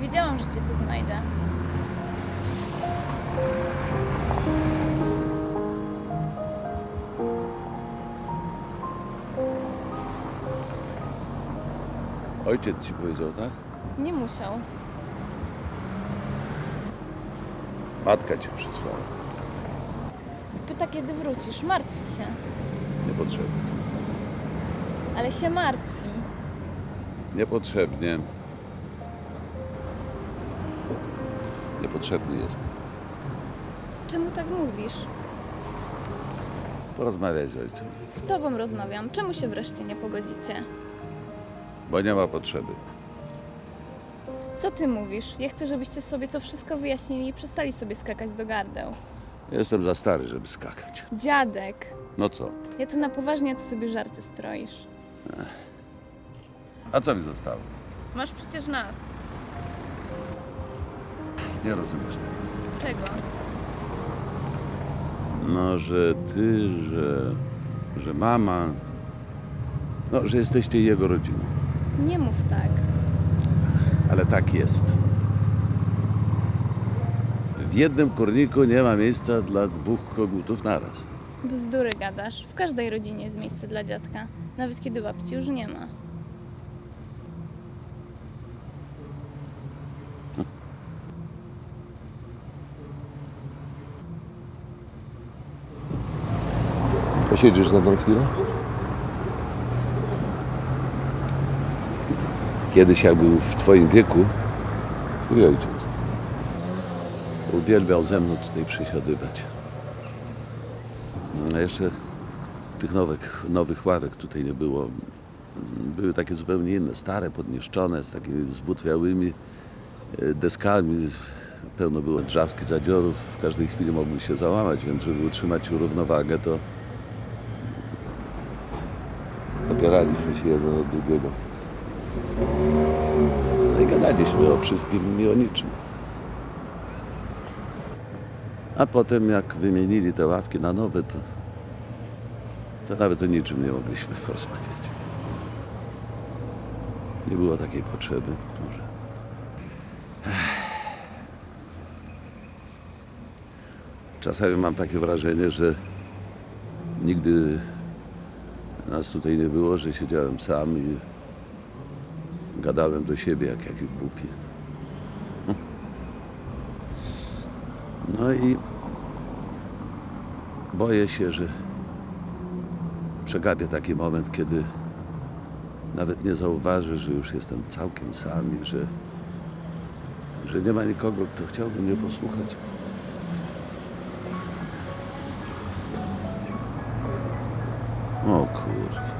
Wiedziałam, że cię tu znajdę. Ojciec ci powiedział, tak? Nie musiał. Matka cię przysłała. Pyta, kiedy wrócisz. Martwi się. Niepotrzebnie. Ale się martwi. Niepotrzebnie. Niepotrzebny jest. Czemu tak mówisz? Porozmawiaj z ojcem, Z tobą rozmawiam. Czemu się wreszcie nie pogodzicie? bo nie ma potrzeby. Co ty mówisz? Ja chcę, żebyście sobie to wszystko wyjaśnili i przestali sobie skakać do gardeł. Jestem za stary, żeby skakać. Dziadek, No co? ja tu na poważnie, ty sobie żarty stroisz. A co mi zostało? Masz przecież nas. Nie rozumiesz tego. Czego? No, że ty, że, że mama, no, że jesteście jego rodziną. Nie mów tak. Ale tak jest. W jednym kurniku nie ma miejsca dla dwóch kogutów naraz. Bzdury gadasz. W każdej rodzinie jest miejsce dla dziadka. Nawet kiedy babci już nie ma. Posiedzisz ze mną chwilę? Kiedyś jak był w twoim wieku, Twój ojciec. uwielbiał ze mną tutaj przysiadywać. A jeszcze tych nowych, nowych ławek tutaj nie było. Były takie zupełnie inne, stare, podniszczone, z takimi zbutwiałymi e, deskami. Pełno było drzazki, zadziorów. W każdej chwili mogły się załamać, więc żeby utrzymać równowagę, to opieraliśmy się jeden od drugiego. No i gadaliśmy o wszystkim i o niczym. A potem jak wymienili te ławki na nowe, to, to nawet o niczym nie mogliśmy porozmawiać. Nie było takiej potrzeby może. Czasami mam takie wrażenie, że nigdy nas tutaj nie było, że siedziałem sam i gadałem do siebie jak jakiś głupi. No i boję się, że przegapię taki moment, kiedy nawet nie zauważę, że już jestem całkiem sam i że, że nie ma nikogo, kto chciałby mnie posłuchać. O kurwa.